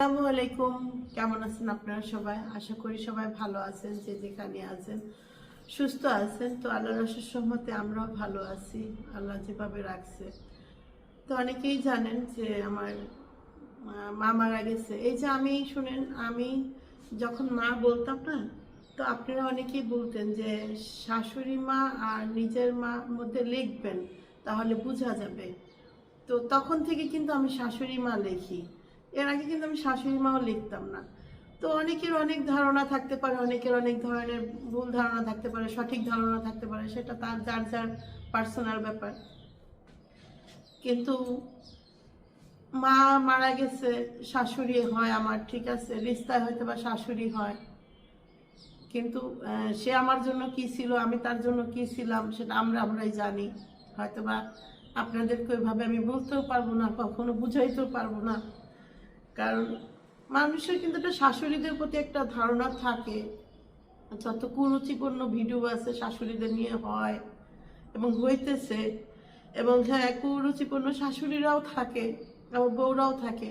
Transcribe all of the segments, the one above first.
আসসালামু আলাইকুম। কেমন আছেন আপনারা সবাই? আশা করি সবাই ভালো আছেন যে যেখানে আছেন সুস্থ আছেন। তো আল্লাহ রসের সম্মতে আমরাও ভালো আছি আল্লাহ যেভাবে রাখছে। তো অনেকেই জানেন যে আমার আহ, মা মারা গেছে। এই যে আমি শুনেন আমি যখন মা বলতাম না তো আপনারা অনেকেই বলতেন যে শাশুড়ি মা আর নিজের মার মধ্যে লিখবেন তাহলে বোঝা যাবে। তো তখন থেকে কিন্তু আমি শাশুড়ি মা লিখি। এর আগে কিন্তু আমি শাশুড়ি মাও লিখতাম না। তো অনেকের অনেক ধারণা থাকতে পারে, অনেকের অনেক ধরনের ভুল ধারণা থাকতে পারে, সঠিক ধারণা থাকতে পারে, সেটা তার, যার যার পার্সোনাল ব্যাপার। কিন্তু মা মারা গেছে, শাশুড়ি হয় আমার, ঠিক আছে, রিস্তায় হয়তো বা শাশুড়ি হয়। কিন্তু সে আমার জন্য কি ছিল, আমি তার জন্য কি ছিলাম, সেটা আমরা, আমরাই জানি। হয়তোবা আপনাদেরকে ওইভাবে আমি বলতেও পারব না, কখনো বুঝাইতেও পারব না। কারণ মানুষের কিন্তু একটা শাশুড়িদের প্রতি একটা ধারণা থাকে। যত কুরুচিপূর্ণ ভিডিও আছে শাশুড়িদের নিয়ে হয় এবং হইতেছে। এবং হ্যাঁ কুরুচিপূর্ণ শাশুড়িরাও থাকে, আমার বউরাও থাকে।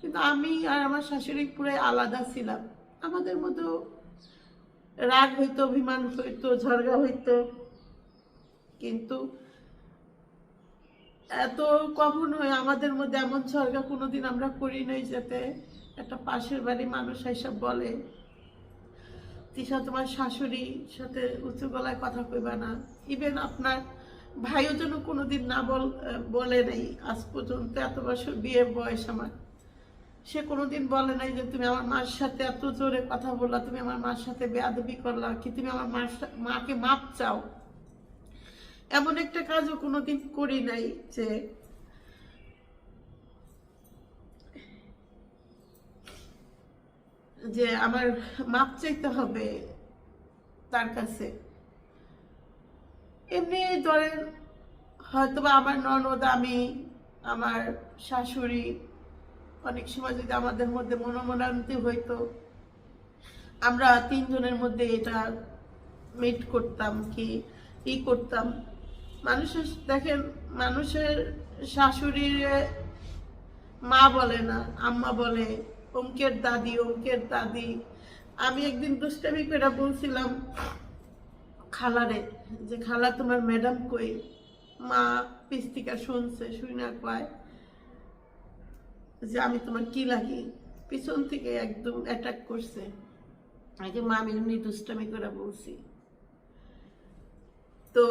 কিন্তু আমি আর আমার শাশুড়ি পুরাই আলাদা ছিলাম। আমাদের মধ্যেও রাগ হইতো, অভিমান হইতো, ঝগড়া হইতো। কিন্তু এত কখনোই আমাদের মধ্যে এমন ঝগড়া কোনোদিন আমরা করি নাই যাতে। একটা পাশের বাড়ি মানুষ এসব বলে, তিশা, তোমার শাশুড়ির সাথে উঁচু গলায় কথা কইবা না। ইভেন আপনার ভাইও যেন কোনোদিন না বল, বলে নাই, আজ পর্যন্ত এত বছর বিয়ের বয়স আমার। সে কোনোদিন বলে নাই যে, তুমি আমার মার সাথে এত জোরে কথা বললা, তুমি আমার মার সাথে বেয়াদবি করলা, কি তুমি আমার মার মাকে মাপ চাও? এমন একটা কাজও কোনোদিন করি নাই যে যে আমার মাপ চাইতে হবে তার কাছে। এমনি ধরেন হয়তোবা আমার ননদ, আমি, আমার শাশুড়ি, অনেক সময় যদি আমাদের মধ্যে মনোমনান্তি হইতো, আমরা তিনজনের মধ্যে এটা মিট করতাম কি, ই করতাম। মানুষের, দেখেন, মানুষের শাশুড়ির মা বলে না, আম্মা বলে অঙ্কের দাদি অঙ্কের দাদি। আমি একদিন দুষ্টামি করে বলছিলাম, খালারে, যে খালা তোমার ম্যাডাম কই? মা পিস্তিকা শুনছে, শুই না কয় যে আমি তোমার কি লাগি? পিছন থেকে একদম অ্যাটাক করছে। আগে মা, আমি এমনি দুষ্টামি করে বলছি। তো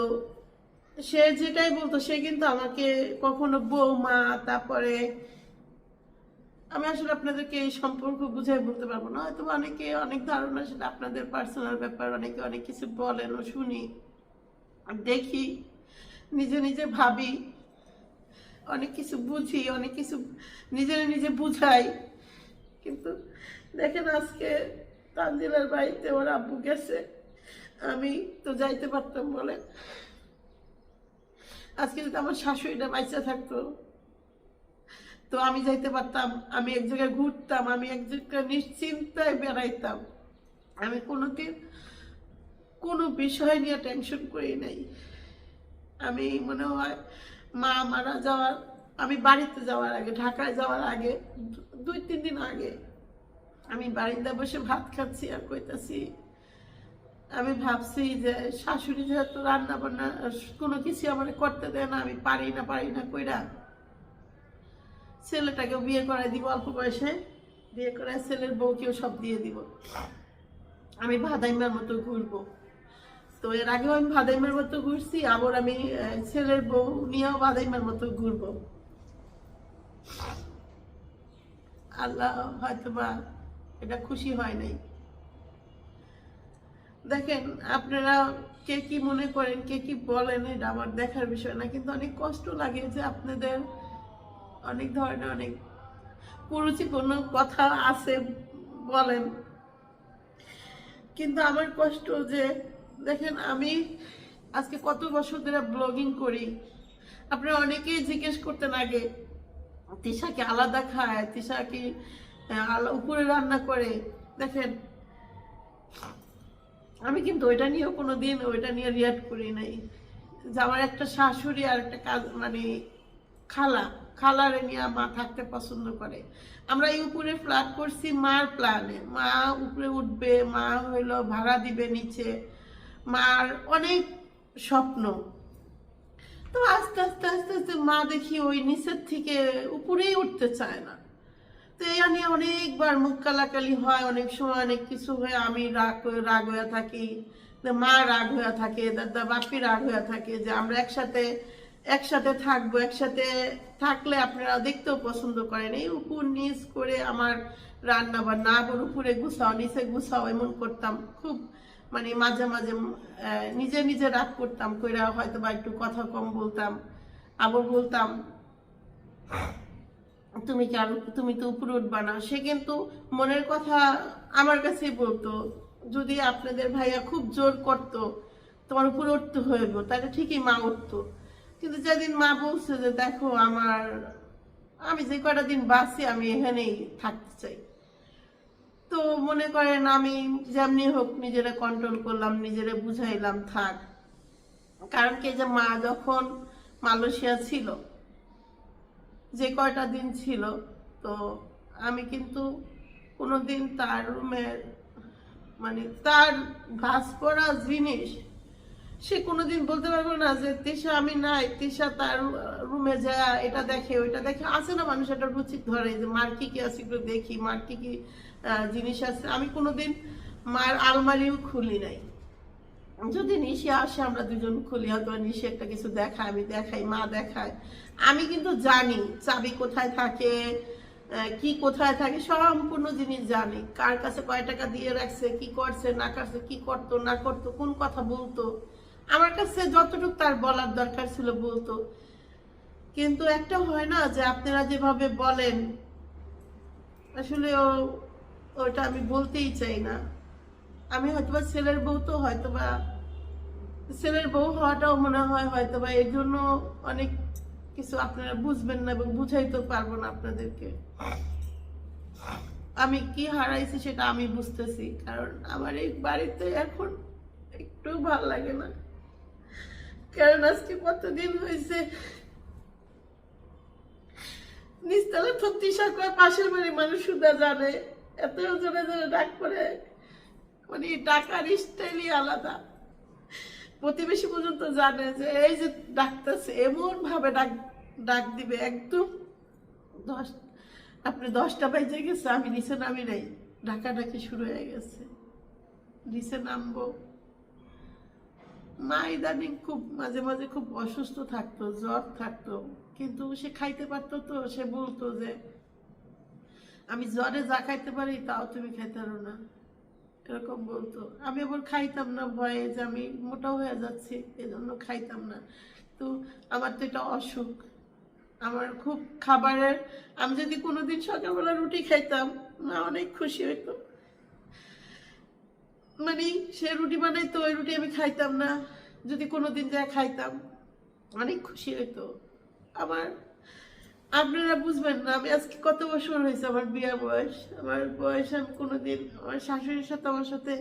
সে যেটাই বলতো, সে কিন্তু আমাকে কখনো বৌমা, তারপরে আমি আসলে আপনাদেরকে এই সম্পর্ক বুঝাই বলতে পারব না। হয়তো অনেকে অনেক ধারণা, সেটা আপনাদের পার্সোনাল ব্যাপার, অনেকে অনেক কিছু বলেন ও শুনি, দেখি, নিজে নিজে ভাবি, অনেক কিছু বুঝি, অনেক কিছু নিজের নিজে বুঝাই। কিন্তু দেখেন আজকে তানজিলার বাড়িতে ওর আব্বু গেছে, আমি তো যাইতে পারতাম বলে। আজকে যদি আমার শাশুড়িটা বাচ্চা থাকতো, তো আমি যাইতে পারতাম, আমি এক জায়গায় ঘুরতাম, আমি এক জায়গায় নিশ্চিন্তায় বেড়াইতাম। আমি কোনোদিন কোনো বিষয় নিয়ে টেনশন করি নাই। আমি মনে হয় মা মারা যাওয়ার, আমি বাড়িতে যাওয়ার আগে, ঢাকায় যাওয়ার আগে দুই, তিন দিন আগে, আমি বারিন্দা বসে ভাত খাচ্ছি আর কইতাছি আমি ভাবছি যে শাশুড়ি যেহেতু রান্না বান্না কোনো কিছু আমার করতে দেয় না, আমি পারি না পারি না, কইরা ছেলেটাকেও বিয়ে করাই দিব অল্প বয়সে। বিয়ে করে ছেলের বউকেও সব দিয়ে দিব। আমি ভাদাইমার মতো ঘুরবো। তো এর আগেও আমি ভাদাইমার মতো ঘুরছি, আবার আমি ছেলের বউ নিয়েও ভাদাইমার মতো ঘুরবো। আল্লাহ হয়তো বা এটা খুশি হয় নাই। দেখেন, আপনারা কে কি মনে করেন, কে কি বলেন, এটা আমার দেখার বিষয় না, কিন্তু অনেক কষ্ট লাগে যে আপনাদের অনেক ধরনের অনেক কুরুচিপূর্ণ কথা আছে বলেন। কিন্তু আমার কষ্ট যে, দেখেন, আমি আজকে কত বছর ধরে ব্লগিং করি। আপনারা অনেকেই জিজ্ঞেস করতেন আগে, তিশা কি আলাদা খায়, তিশা উপরে রান্না করে? দেখেন আমি কিন্তু ওইটা নিয়েও কোনো দিন ওইটা নিয়ে রিয়াক্ট করি নাই। যে আমার একটা শাশুড়ি আর একটা কাজ মানে খালা, খালারে নিয়ে মা থাকতে পছন্দ করে। আমরা এই উপরে ফ্ল্যাট করছি মার প্ল্যানে মা উপরে উঠবে, মা হইল ভাড়া দিবে নিচে। মার অনেক স্বপ্ন। তো আস্তে আস্তে আস্তে আস্তে মা দেখি ওই নিচের থেকে উপরেই উঠতে চায় না। তো এই নিয়ে অনেকবার মুখ কালাকালি হয়, অনেক সময় অনেক কিছু হয়ে, আমি রাগ রাগ হয়ে থাকি মা রাগ হয়ে থাকে দাদা বাপি রাগ হয়ে থাকে, যে আমরা একসাথে একসাথে থাকব, একসাথে থাকলে আপনারা দেখতেও পছন্দ করেন। এই উপর নিচ করে আমার রান্না বান্না আবার উপরে গুছাও, নিচে গুছাও, এমন করতাম। খুব মানে মাঝে মাঝে নিজে নিজে রাগ করতাম, কইরা হয়তো বা একটু কথা কম বলতাম, আবার বলতাম। তুমি কি আর, তুমি তো উপরে উঠবা না। সে কিন্তু মনের কথা আমার কাছেই বলতো, যদি আপনাদের ভাইয়া খুব জোর করতো, তোমার উপরে উঠতে হইব, তাহলে ঠিকই মা উঠতো। কিন্তু যেদিন মা বলছে যে, দেখো আমার, আমি যে কটা দিন বাঁচি, আমি এখানেই থাকতে চাই। তো মনে করেন আমি যেমনি হোক নিজেরা কন্ট্রোল করলাম, নিজেরা বুঝাইলাম, থাক। কারণ কি যে মা যখন মালয়েশিয়া ছিল যে কয়টা দিন ছিল, তো আমি কিন্তু কোনো দিন তার রুমের মানে তার ভাস করা জিনিস সে কোনোদিন বলতে পারব না যে তিশা আমি নাই, তিশা তার রুমে যা এটা দেখে, ওইটা দেখে। আছে না মানুষ একটা রুচি ধরে, যে মার কি কি আছে একটু দেখি, মার কি কি জিনিস আছে। আমি কোনোদিন মার আলমারিও খুলি নাই। যদি নিশে আসে, আমরা দুজন খুলি হয়তো নিশে একটা কিছু দেখায়, আমি দেখাই, মা দেখায়। আমি কিন্তু জানি চাবি কোথায় থাকে কি কোথায় থাকে, সম্পূর্ণ জিনিস জানি। কার কাছে কয় টাকা দিয়ে রাখছে, কি করছে, না করছে, কি করতো, না করতো, কোন কথা বলতো। আমার কাছে যতটুকু তার বলার দরকার ছিল বলতো। কিন্তু একটা হয় না যে আপনারা যেভাবে বলেন, আসলে ওটা আমি বলতেই চাই না। আমি হয়তোবা ছেলের বউ তো হয়তোবা, ছেলের বউ হওয়াটাও মনে হয় হয়তোবা এর জন্য অনেক কিছু আপনারা বুঝবেন না এবং বুঝাইতে পারব না আপনাদেরকে। আমি কি হারাইছি সেটা আমি বুঝতেছি, কারণ আমার এই বাড়িতে এখন একটু ভালো লাগে না। কারণ আজকে কতদিন হয়েছে নিচতলা থত্তি করে পাশের বাড়ির মানুষ সুদা জানে, এত জনে জনে ডাক করে। মানে টাকার স্টাইলই আলাদা। প্রতিবেশী পর্যন্ত জানে যে এই যে ডাকতেছে এমন ভাবে ডাক ডাক দিবে, একদম দশ, আপনি দশটা বাজে গেছে, আমি নিচে নামি নাই, ডাকাডাকি শুরু হয়ে গেছে। নিচে নামবো। মা ইদানিং খুব, মাঝে মাঝে খুব অসুস্থ থাকতো, জ্বর থাকতো, কিন্তু সে খাইতে পারতো তো, সে বলতো যে, আমি জ্বরে যা খাইতে পারি, তাও তুমি খাইতে পারো না। এরকম বলতো। আমি আবার খাইতাম না, ভয়ে যে আমি মোটাও হয়ে যাচ্ছি, এজন্য খাইতাম না। তো আমার তো এটা অসুখ। আমার খুব খাবারের, আমি যদি কোনোদিন সকালবেলা রুটি খাইতাম, মা অনেক খুশি হইতো। মানে সে রুটি বানাইতো, ওই রুটি আমি খাইতাম না। যদি কোনোদিন যা খাইতাম, অনেক খুশি হইতো। আমার আপনারা বুঝবেন না, আমি আজকে কত বছর হয়েছে আমার বিয়া বয়স। আমার বয়স আমি কোনোদিন আমার শাশুড়ির সাথে, আমার সাথে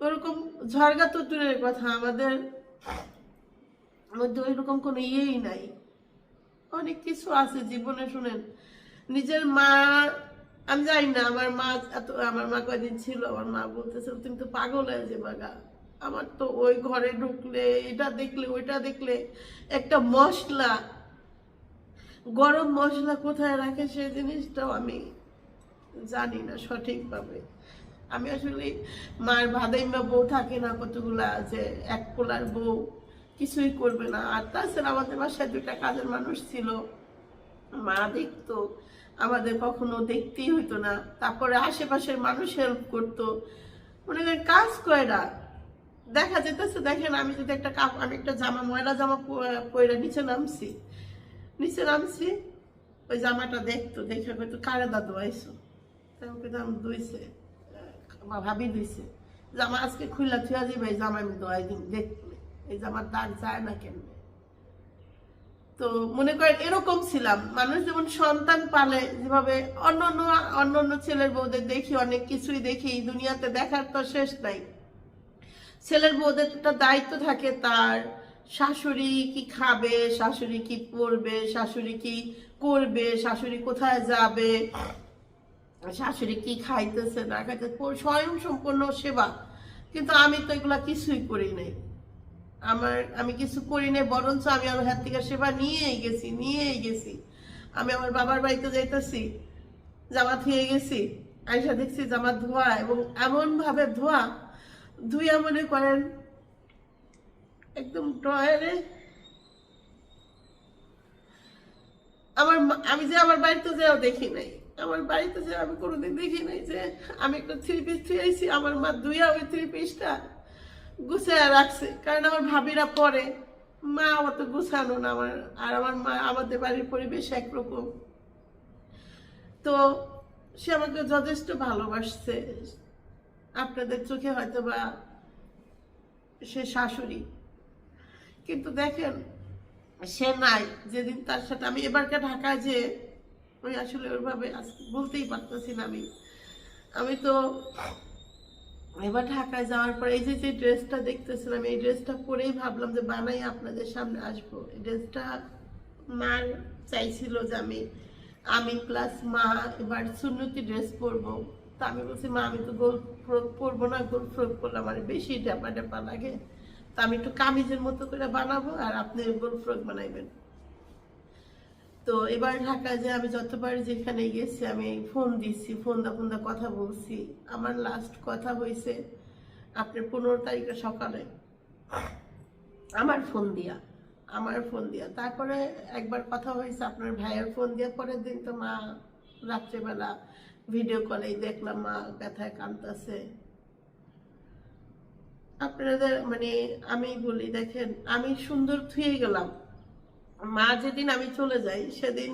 ওরকম ঝড়গা তো দূরের কথা, আমাদের মধ্যে ওইরকম কোনো ইয়েই নাই। অনেক কিছু আছে জীবনে, শুনেন। নিজের মা, আমি জানি না, আমার মা এত, আমার মা কয়দিন ছিল, আমার মা বলতেছিল, তুমি তো পাগল হয়ে যে বাগা আমার তো ওই ঘরে ঢুকলে, এটা দেখলে, ওইটা দেখলে, একটা মশলা, গরম মশলা কোথায় রাখে সেই জিনিসটাও আমি জানি না সঠিকভাবে। আমি আসলে মার ভাদাইমা বউ থাকে না কতগুলা যে এক পোলার বউ, কিছুই করবে না। আর তাছাড়া আমাদের বাসায় দুটা কাজের মানুষ ছিল, মা দেখতো, আমাদের কখনো দেখতেই হতো না। তারপরে আশেপাশের মানুষ হেল্প করতো। মনে করেন কাজ না দেখা যেতেছে দেখেন আমি যদি একটা কাপ আমি একটা জামা ময়লা জামা পরে নিচে নামছি। নিচে নামছি ওই জামাটা দেখতো দেখে কইতো কারে দাদু আইসো আমাকে দাম দুইছে আহ, ভাবি দুইছে জামা আজকে খুললা থুয়া যাবে এই জামা আমি দোয়াই দিন দেখলে এই জামার দাগ যায় না কেন তো মনে করেন এরকম ছিলাম। মানুষ যেমন সন্তান পালে যেভাবে অন্য অন্য অন্য অন্য ছেলের বউদের দেখি অনেক কিছুই দেখি এই দুনিয়াতে দেখার তো শেষ নাই। ছেলের বউদের একটা দায়িত্ব থাকে তার। শাশুড়ি কি খাবে, শাশুড়ি কি পরবে শাশুড়ি কি করবে, শাশুড়ি কোথায় যাবে, শাশুড়ি কি খাইতেছে না খাইতেছে স্বয়ং সম্পূর্ণ সেবা। কিন্তু আমি তো এগুলা কিছুই করি নাই। আমার, আমি কিছু করি নাই, বরঞ্চ আমি আমার হাত থেকে সেবা নিয়েই গেছি নিয়েই গেছি। আমি আমার বাবার বাড়িতে যাইতেছি জামা ধুয়ে গেছি আইসা দেখছি জামা ধোয়া এবং এমন ভাবে ধোয়া ধুইয়া মনে করেন, একদম ড্রয়ারে। আমার আমি যে আমার বাড়িতে যেও দেখি নাই, আমার বাড়িতে যে আমি কোনোদিন দেখি নাই যে আমি একটা থ্রি পিস থুয়েছি আমার মা দুইয়া ওই থ্রি পিসটা গুছায় রাখছে। কারণ আমার ভাবিরা পরে, মা অত গুছানো না, আমার আর আমার মা, আমাদের বাড়ির পরিবেশ একরকম। তো সে আমাকে যথেষ্ট ভালোবাসছে। আপনাদের চোখে হয়তো বা সে শাশুড়ি। কিন্তু দেখেন, সে নাই। যেদিন তার সাথে আমি এবারকার ঢাকায় যে আমি আসলে ওইভাবে বলতেই পারতেছি না আমি। আমি তো এবার ঢাকায় যাওয়ার পর এই যে যে ড্রেসটা দেখতেছিলাম এই ড্রেসটা পরেই ভাবলাম যে বানাই আপনাদের সামনে আসব। এই ড্রেসটা মার চাইছিল যে আমি আমি প্লাস মা এবার সুন্নতি ড্রেস পরবো। তা আমি বলছি, মা, আমি তো গোল ফ্রক পরবো না গোল ফ্রক করলে আমার বেশি ড্যাপা ড্যাপা লাগে। তা আমি একটু কামিজের মতো করে বানাবো আর আপনি গোল ফ্রক বানাইবেন। তো এবার ঢাকায় যে আমি যতবার যেখানে গেছি, আমি ফোন দিচ্ছি ফোন দা ফোন দা কথা বলছি। আমার লাস্ট কথা হয়েছে আপনার পনেরো তারিখে সকালে আমার ফোন দিয়া, আমার ফোন দিয়া। তারপরে একবার কথা হয়েছে আপনার ভাইয়ের ফোন দিয়ে, পরের দিন তো মা রাত্রেবেলা ভিডিও কলেই দেখলাম, মা ব্যথায় কাঁদতেছে। আপনাদের মানে আমি বলি, দেখেন, আমি সুন্দর থুয়ে গেলাম। মা যেদিন আমি চলে যাই, সেদিন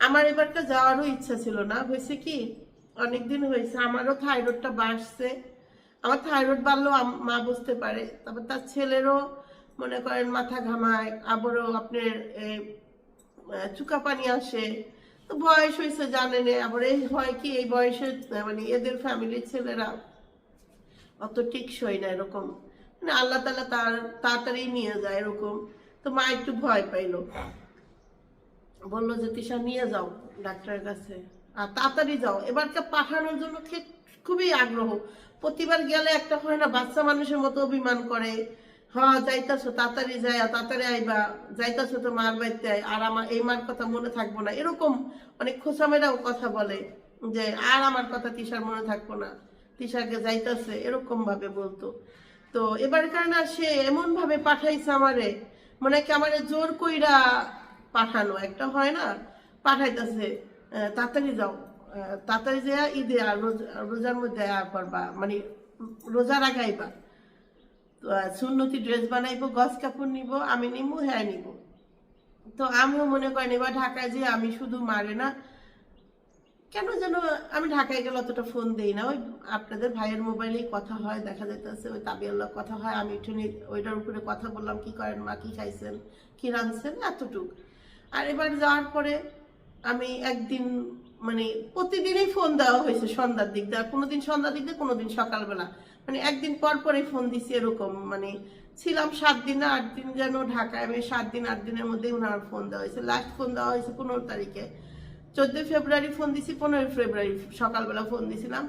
আমার এবারটা যাওয়ারও ইচ্ছা ছিল না। হয়েছে কি, অনেকদিন হয়েছে, আমারও থাইরয়েডটা বাড়ছে। আমার থাইরয়েড বাড়লেও মা বুঝতে পারে। তারপর তার ছেলেরও মনে করেন মাথা ঘামায়, আবারও আপনার চুকা পানি আসে। তো বয়স হয়েছে জানেন, আবার এই হয় কি, এই বয়সে মানে এদের ফ্যামিলির ছেলেরা অত টিকসই না এরকম। মানে আল্লাহ তালা তার, তাড়াতাড়ি নিয়ে যায় এরকম। তো মা একটু ভয় পাইলো। বলল যে, তিশা, নিয়ে যাও ডাক্তারের কাছে। আর তাড়াতাড়ি যাও। এবারকে পাঠানোর জন্য খুবই আগ্রহ। প্রতিবার গেলে একটা হয় না, বাচ্চা মানুষের মতো অভিমান করে। হ্যাঁ যাইতাছো তাড়াতাড়ি যায় তাড়াতাড়ি আইবা। যাইতাছো তো মার বাড়িতে আর আমার এই মার কথা মনে থাকব না। এরকম অনেক খোসামেরাও কথা বলে যে আর আমার কথা তিশার মনে থাকব না। তিশাকে যাইতাছে এরকম ভাবে বলতো। তো এবার কারণ সে এমন ভাবে পাঠাইছে আমারে মানে কি আমারে জোর কইরা পাঠানো। একটা হয় না পাঠাইতেছে তাড়াতাড়ি যাও। তাড়াতাড়ি যা ঈদে আর রোজ- রোজার মধ্যে করবা মানে তো আহ, সুন্নতি ড্রেস বানাইবো গস কাপড় নিব, আমি নিবো হ্যাঁ নিব। তো আমিও মনে করেন এবার ঢাকায় যে আমি শুধু মারে না, কেন যেন আমি ঢাকায় গেলে অতটা ফোন দেই না। ওই আপনাদের ভাইয়ের মোবাইলেই কথা হয়, দেখা যাইতেছে, ওই তাবিয়াল্লাহ কথা হয়, আমি একটু নি- ওইটার উপরে কথা বললাম, কি করেন মা, কি খাইছেন, কি রাঁধছেন, এতটুক। আর এবার যাওয়ার পরে আমি একদিন মানে প্রতিদিনই ফোন দেওয়া হয়েছে সন্ধ্যার দিক দিয়ে, আর কোনোদিন সন্ধ্যার দিক দিয়ে, কোনোদিন সকালবেলা। মানে একদিন পর পরে ফোন দিছি এরকম মানে ছিলাম সাত দিন না আট দিন যেন ঢাকায়, আমি সাত দিন, আট দিনের মধ্যেই ওনার ফোন দেওয়া হয়েছে। লাস্ট ফোন দেওয়া হয়েছে পনেরো তারিখে। চোদ্দই ফেব্রুয়ারি ফোন দিছি, পনেরোই ফেব্রুয়ারি সকালবেলা ফোন দিছিলাম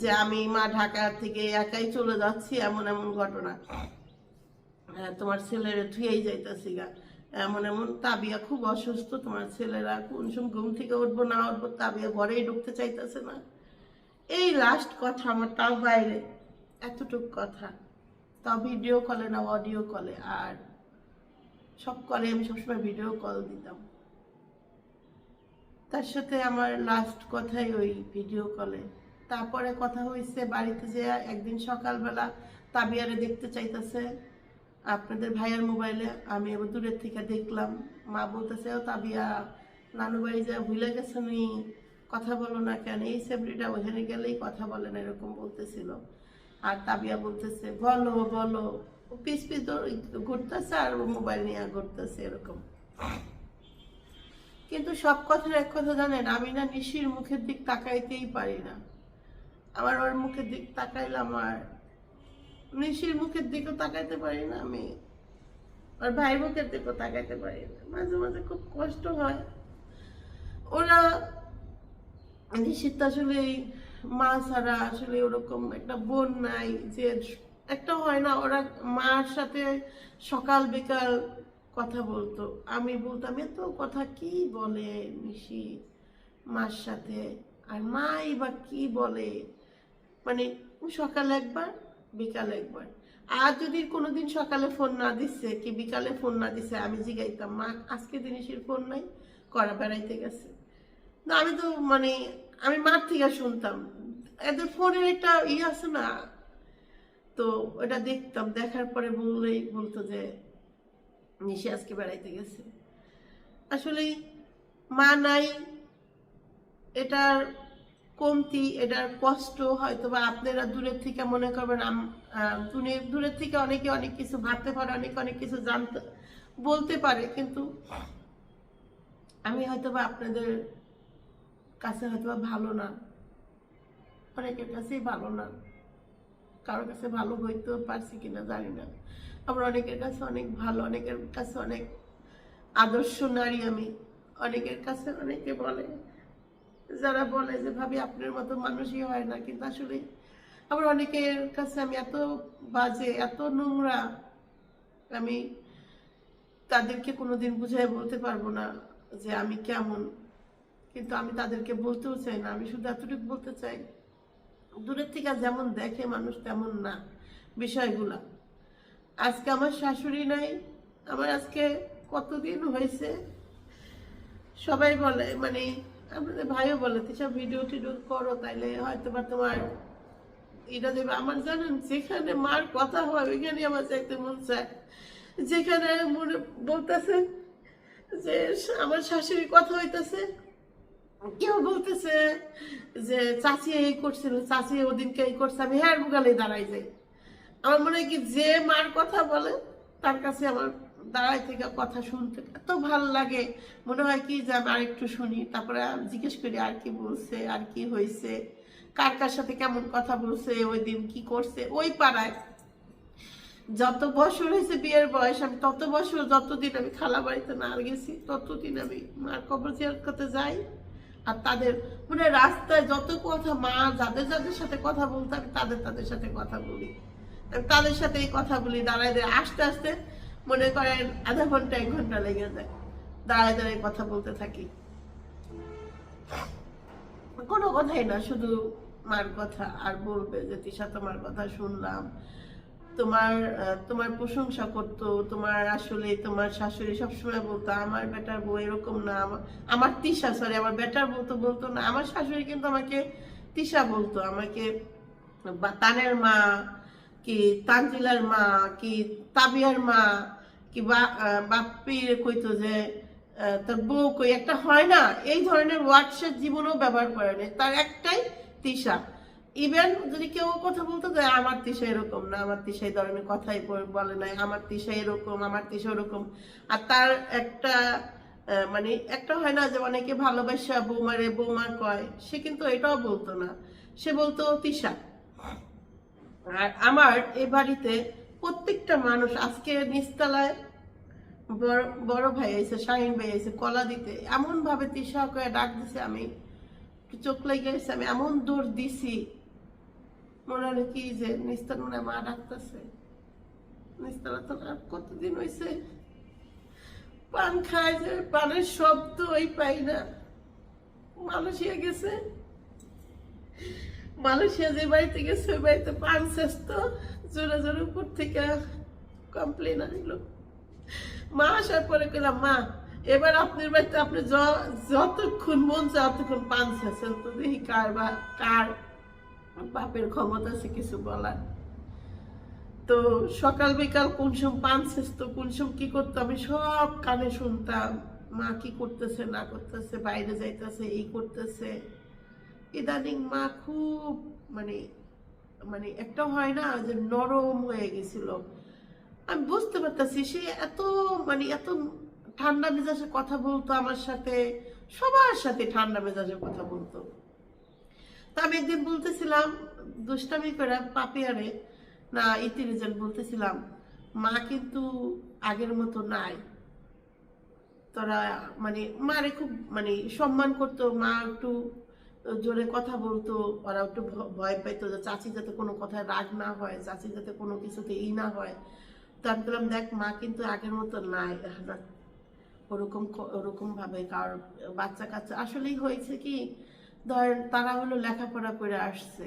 যে আমি মা ঢাকা থেকে একাই চলে যাচ্ছি, এমন এমন ঘটনা। তোমার ছেলের ধুয়েই যাইতেছি গা। এমন এমন তাবিয়া খুব অসুস্থ, তোমার ছেলেরা কোন সময় ঘুম থেকে উঠবো না উঠবো, তাবিয়া ঘরেই ঢুকতে চাইতেছে না। এই লাস্ট কথা আমার তাও বাইরে এতটুক কথা। তাও ভিডিও কলে না অডিও কলে আর সব কলে আমি সবসময় ভিডিও কল দিতাম। তার সাথে আমার লাস্ট কথাই ওই ভিডিও কলে তারপরে কথা হয়েছে বাড়িতে যে একদিন সকালবেলা তাবিয়ারে দেখতে চাইতেছে। আপনাদের ভাইয়ের মোবাইলে আমি এবার দূরের থেকে দেখলাম। মা বলতেছে, ও তাবিয়া, নানু বাড়ি যা ভুলে গেছে কথা বলো না কেন? এই সেবরিটা ওখানে গেলেই কথা বলে না, এরকম বলতেছিল। আর তাবিয়া বলতেছে, বলো বলো। পিস পিস ঘুরতেছে আর মোবাইল নিয়ে ঘুরতেছে এরকম। কিন্তু সব কথার এক কথা জানেন, আমি না নিশির মুখের দিক তাকাইতেই পারি না। আমার ওর মুখের দিক তাকাইলে আমার নিশির মুখের দিকে তাকাইতে পারি না আমি। আর ভাই বোকের দিকে তাকাইতে পারি না। মাঝে মাঝে খুব কষ্ট হয়। ওরা নিশ্চিত আসলে এই মা ছাড়া আসলে ওরকম একটা বোন নাই যে একটা হয় না, ওরা মার সাথে সকাল বিকাল কথা বলতো। আমি বলতাম, এত কথা কি বলে নিশি মার সাথে? আর মাই বা কি বলে? মানে সকালে একবার, বিকালে একবার। আর যদি কোনোদিন সকালে ফোন না দিচ্ছে কি বিকালে ফোন না দিচ্ছে আমি জিগাইতাম, মা, আজকে জিনিসের ফোন নাই করা বেড়াইতে গেছে। না, আমি তো মানে আমি মার থেকে শুনতাম। এদের ফোনের একটা ইয়ে আছে না? তো ওটা দেখতাম, দেখার পরে বললেই বলতো যে, নিশি আজকে বেড়াইতে গেছে। আসলে মা নাই, এটার কমতি, এটার কষ্ট হয়তো বা আপনারা দূরের থেকে মনে করবেন দূরে- দূরের থেকে অনেকে অনেক কিছু ভাবতে পারে, অনেকে অনেক কিছু জানতে, বলতে পারে, কিন্তু আমি হয়তো বা আপনাদের কাছে হয়তো ভালো না। অনেকের কাছেই ভালো না। কারোর কাছে ভালো হইতেও পারছি কিনা জানি না। আবার অনেকের কাছে অনেক ভালো, অনেকের কাছে অনেক আদর্শ নারী আমি। অনেকের কাছে অনেকে বলে, যারা বলে যে, ভাবি, আপনার মতো মানুষই হয় না। কিন্তু আসলে আবার অনেকের কাছে আমি এত বাজে, এত নোংরা, আমি তাদেরকে কোনোদিন বুঝাই বলতে পারব না যে, আমি কেমন? কিন্তু আমি তাদেরকে বলতেও চাই না। আমি শুধু এতটুকু বলতে চাই, দূরের থেকে যেমন দেখে মানুষ তেমন না বিষয়গুলা। আজকে আমার শাশুড়ি নাই, আমার আজকে কতদিন হয়েছে? সবাই বলে মানে আমাদের ভাইও বলে সব ভিডিও টিডিও করো, তাইলে হয়তো বা তোমার এটা দেবে। আমার জানেন, যেখানে মার কথা হয় ওইখানে আমার চাইতে মন চায়। যেখানে মনে বলতেছে যে, আমার শাশুড়ির কথা হইতেছে কেউ বলতেছে যে চাচি এই করছিল চাচি ওদিনকে এই করছে, আমি হ্যাঁ বুগালে দাঁড়াই যাই। আমার মনে হয় কি যে মার কথা বলে, তার কাছে আমার দাঁড়াই থেকে কথা শুনতে এত ভালো লাগে। মনে হয় কি যে আমি আরেকটু শুনি, তারপরে জিজ্ঞেস করি, আর কি বলছে, আর কি হয়েছে, কার কার সাথে কেমন কথা বলছে, ওই দিন কি করছে, ওই পাড়ায়। যত বছর হয়েছে বিয়ের বয়স, আমি তত বছর, যতদিন আমি খালা বাড়িতে না গেছি, ততদিন আমি মার কবর জিয়ারত করতে যাই। আর তাদের মানে রাস্তায় যত কথা মা যাদের যাদের সাথে কথা বলতে আমি তাদের তাদের সাথে কথা বলি। তাদের সাথে এই কথা বলি, দাঁড়ায় দাঁড়ায় আস্তে আস্তে মনে করেন আধা ঘণ্টা, এক ঘণ্টা লেগে যায়। দাঁড়ায় দাঁড়ায় কথা বলতে থাকি। কোনো কথাই না, শুধু মার কথা আর বলবে যে, তিশা তোমার কথা শুনলাম। তোমার তোমার প্রশংসা করতো, তোমার আসলে তোমার শাশুড়ি সবসময় বলতো, আমার বেটার বউ এরকম না আমার- তিশা সরি আমার বেটার বউ তো বলতো না, আমার শাশুড়ি কিন্তু আমাকে তিশা বলতো, আমাকে তানের মা, কি তানজিলার মা, কি তাবিয়ার মা, কি বাপ্পির কইতো যে তার বউ কই? একটা হয় না, এই ধরনের ওয়ার্ডসের জীবনেও ব্যবহার করে না তার একটাই তিশা। ইভেন যদি কেউ কথা বলতো যে, আমার তিশা এরকম না, আমার তিশা এই ধরনের কথাই বলে নাই, আমার তিশা এরকম, আমার তিশা ওরকম। আর তার একটা মানে একটা হয় না যে, অনেকে ভালোবাসা বৌমারে বৌমা কয়, সে কিন্তু এটাও বলতো না। সে বলতো, তিশা, আর আমার এই বাড়িতে প্রত্যেকটা মানুষ আজকে নিচতলায় বড় বড় ভাই আইছে, শাহিন ভাই আইছে, কলা দিতে এমন ভাবে তিশা করে ডাক দিছে, আমি চোখ লেগে গেছে আমি এমন দৌড় দিছি মনে যে নিস্তার মনে মা ডাকতেছে নিস্তারা তো কতদিন হয়েছে পান খায় যে পানের শব্দ ওই পাই না মালয়েশিয়া গেছে মালয়েশিয়া যে বাড়িতে গেছে ওই বাড়িতে পান শেষ তো জোরে জোরে উপর থেকে কমপ্লেন আসলো মা আসার পরে কইলাম মা এবার আপনার বাড়িতে আপনি যতক্ষণ মন চায় ততক্ষণ পান শেষেন তো দেখি কার বা কার বাপের ক্ষমতা আছে কিছু বলার। তো সকাল বিকাল কোন সম পান তো কোন কি করতো আমি সব কানে শুনতাম। মা কি করতেছে, না করতেছে, বাইরে যাইতেছে, এই করতেছে। ইদানিং মা খুব মানে মানে একটা হয় না যে নরম হয়ে গেছিল। আমি বুঝতে পারতেছি সে এত মানে এত ঠান্ডা মেজাজে কথা বলতো আমার সাথে, সবার সাথে ঠান্ডা মেজাজে কথা বলতো। তা আমি একদিন বলতেছিলাম, দুষ্টামি করে পাপিয়ারে, না ইতিরিজন বলতেছিলাম, মা কিন্তু আগের মতো নাই। তারা মানে মারে খুব মানে সম্মান করতো, মা একটু জোরে কথা বলতো, ওরা একটু ভয় পাইতো যে চাচি যাতে কোনো কথায় রাগ না হয়, চাচি যাতে কোনো কিছুতে ই না হয়। তো আমি বললাম, দেখ, মা কিন্তু আগের মতো নাই ওরকম ক- ওরকম ভাবে কার বাচ্চা কাচ্চা আসলেই হয়েছে কি ধরেন তারা হলো লেখাপড়া করে আসছে।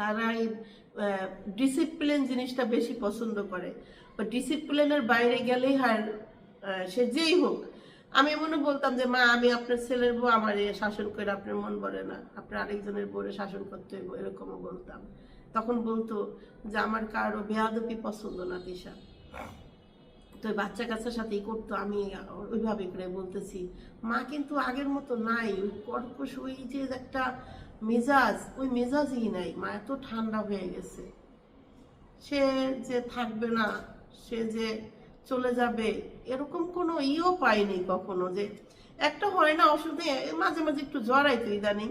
তারা এই ডিসিপ্লিন জিনিসটা বেশি পছন্দ করে। বা ডিসিপ্লিনের বাইরে গেলেই হার সে যেই হোক, আমি মনে বলতাম যে, মা, আমি আপনার ছেলের বউ, আমার এ শাসন করে আপনার মন বলে না। আপনার আরেকজনের বউরে শাসন করতে হইব, এরকমও বলতাম। তখন বলতো যে, আমার কারও বেয়াদপি পছন্দ না দিশা তো বাচ্চা কাচ্চার সাথেই করতো, আমি ওইভাবে করে বলতেছি। মা কিন্তু আগের মতো নাই, ওই কর্কশ, ওই যে একটা মেজাজ, ওই মেজাজই নাই। মা এত ঠান্ডা হয়ে গেছে। সে যে থাকবে না, সে যে চলে যাবে, এরকম কোনো ইও পাইনি কখনো যে, একটা হয় না অসুবিধে মাঝে মাঝে একটু জড়াইতো ইদানিং।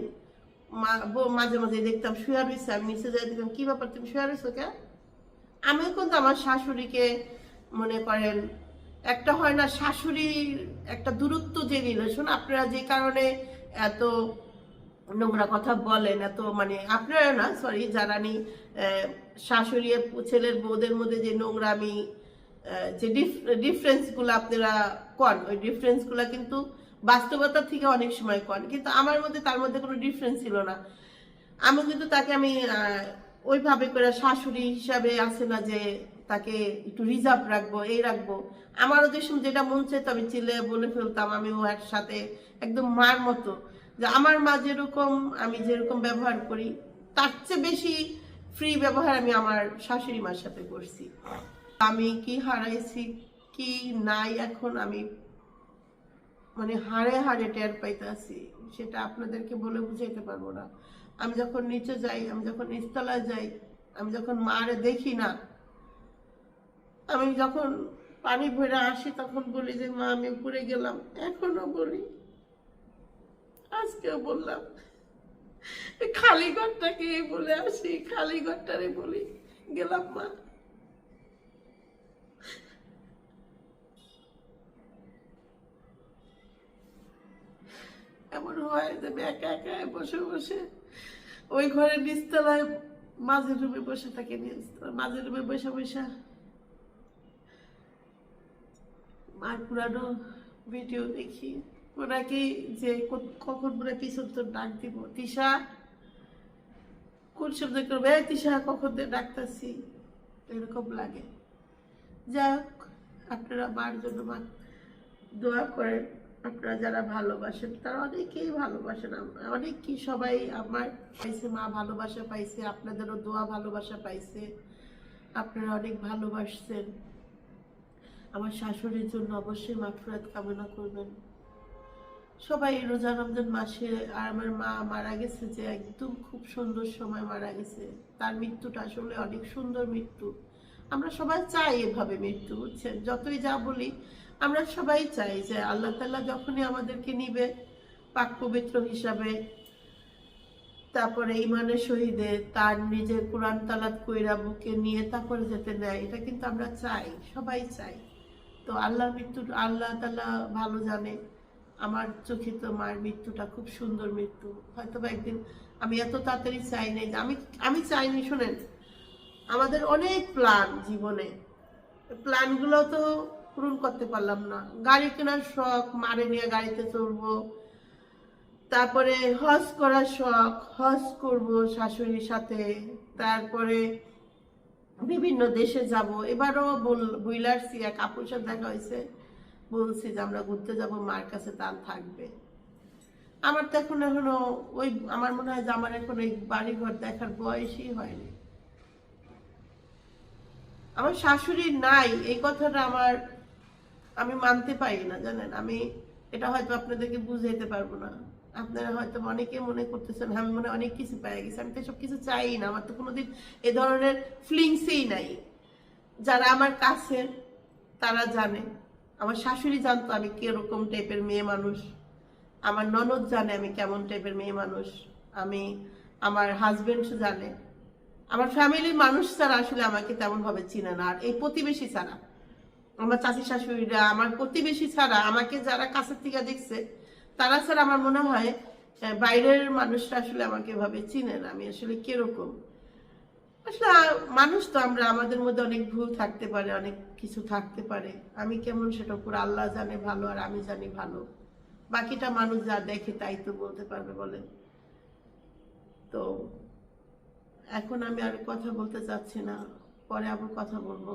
মাঝে মাঝে দেখতাম শুয়ে রয়েছে আমি নিচে যাই দেখতাম, কি ব্যাপার, তুমি শুয়ে রয়েছো কে আমিও কিন্তু আমার শাশুড়িকে মনে করেন একটা হয় না শাশুড়ির একটা দূরত্ব যে রিলেশন আপনারা যে কারণে এত নোংরা কথা বলেন এত মানে আপনারা না সরি যারা নি শাশুড়ি ছেলের বউদের মধ্যে যে নোংরামি আহ, যে ডিফারেন্সগুলো আপনারা কন ওই ডিফারেন্সগুলো কিন্তু বাস্তবতা থেকে অনেক সময় কন কিন্তু আমার মধ্যে তার মধ্যে কোনো ডিফারেন্স ছিল না। আমি কিন্তু তাকে আমি ওইভাবে করে শাশুড়ি হিসাবে আছে না যে তাকে একটু রিজার্ভ রাখব, এই রাখব। আমারও যে সময় যেটা মন চাইতো আমি চিলে বলে ফেলতাম আমি ও একসাথে একদম মার মতো। যে আমার মা যেরকম আমি যেরকম ব্যবহার করি, তার চেয়ে বেশি ফ্রি ব্যবহার আমি আমার শাশুড়ি মার সাথে করছি। আমি কি হারাইছি, কি নাই এখন আমি মানে হাড়ে হাড়ে টের পাইতেছি, সেটা আপনাদেরকে বলে বুঝাইতে পারব না। আমি যখন নিচে যাই, আমি যখন নিচতলায় যাই, আমি যখন মারে দেখি না আমি যখন পানি ভরে আসি, তখন বলি যে, মা, আমি উপরে গেলাম। এখনও বলি। আজকেও বললাম। খালি ঘরটাকে বলে আসি খালি ঘরটারে বলি, গেলাম, মা। এমন হয় যে একা একা বসে বসে ওই ঘরের নিচতলায় মাঝের রুমে বসে থাকি নিচতলায় মাঝের রুমে বসে বসে। মার পুরানো ভিডিও দেখি। ওনাকে যে কখন মনে পিছন তো ডাক দিব? তিশা? কোন শব্দ করবে? "এই তিশা, কখন দিয়ে ডাকতেছি? এরকম লাগে। যাক, আপনারা মার জন্য মা, দোয়া করেন। আপনারা যারা ভালোবাসেন, তারা অনেকেই ভালোবাসেন আম- অনেকেই সবাই আমার পাইছে, মা ভালোবাসা পাইছে, আপনাদেরও দোয়া ভালোবাসা পাইছে। আপনারা অনেক ভালোবাসছেন। আমার শাশুড়ির জন্য অবশ্যই মাফরাত কামনা করবেন। সবাই রোজা রমজান মাসে, আর আমার মা মারা গেছে যে একদম খুব সুন্দর সময় মারা গেছে। তার মৃত্যুটা আসলে অনেক সুন্দর মৃত্যু। আমরা সবাই চাই এভাবে মৃত্যু, বুঝছেন? যতই যা বলি, আমরা সবাই চাই যে আল্লাহ তাল্লাহ যখনই আমাদেরকে নিবে, পাক পবিত্র হিসাবে, তারপরে ইমানের শহীদে তার নিজের কোরআন তালাত কইরা বুকে নিয়ে তারপরে যেতে নেয়, এটা কিন্তু আমরা চাই, সবাই চাই। তো আল্লাহর মৃত্যু, আল্লাহ তাল্লাহ ভালো জানে। আমার চোখে তো মায়ের মৃত্যুটা খুব সুন্দর মৃত্যু। হয়তো বা একদিন আমি এত তাড়াতাড়ি চাই নাই আমি আমি চাইনি, শোনেন। আমাদের অনেক প্ল্যান জীবনে। প্ল্যানগুলো তো পূরণ করতে পারলাম না। গাড়ি কেনার শখ, মারে নিয়ে গাড়িতে চলবো তারপরে হজ করার শখ, হজ করব শাশুড়ির সাথে। তারপরে বিভিন্ন দেশে যাব। এবারও বইলারছি এক আপুর সাথে দেখা হয়েছে। বলছি যে আমরা ঘুরতে যাব, মার কাছে তার থাকবে। আমার তো এখন এখনও ওই, আমার মনে হয় যে আমার এখন এই বাড়িঘর দেখার বয়সই হয়নি। আমার শাশুড়ি নাই, এই কথাটা আমার, আমি মানতে পারি না, জানেন? আমি, এটা হয়তো আপনাদেরকে বুঝাইতে পারব না। আপনারা হয়তো অনেকে মনে করতেছেন, আমি মনে অনেক কিছু পেয়ে গেছি, আমি তো সব কিছু চাই না, আমার তো কোনোদিন এ ধরনের ফিলিংসই নাই। যারা আমার কাছে, তারা জানে। আমার শাশুড়ি জানতো আমি কীরকম টাইপের মেয়ে মানুষ। আমার ননদ জানে আমি কেমন টাইপের মেয়ে মানুষ। আমি, আমার হাজবেন্ড জানে। আমার ফ্যামিলির মানুষ ছাড়া আসলে আমাকে তেমন ভাবে চিনে না, আর এই প্রতিবেশী ছাড়া। আমার চাচি শাশুড়িরা, আমার প্রতিবেশী ছাড়া আমাকে যারা কাছের থেকে দেখছে তারা স্যার, আমার মনে হয় বাইরের মানুষরা আসলে আমাকে এভাবে চিনে না। আমি আসলে কীরকম? আসলে মানুষ তো আমরা, আমাদের মধ্যে অনেক ভুল থাকতে পারে, অনেক কিছু থাকতে পারে। আমি কেমন সেটা পুরো আল্লাহ জানে ভালো আর আমি জানি ভালো। বাকিটা মানুষ যা দেখে তাই তো বলতে পারবে বলে। তো এখন আমি আর কথা বলতে চাচ্ছি না। পরে আবার কথা বলব।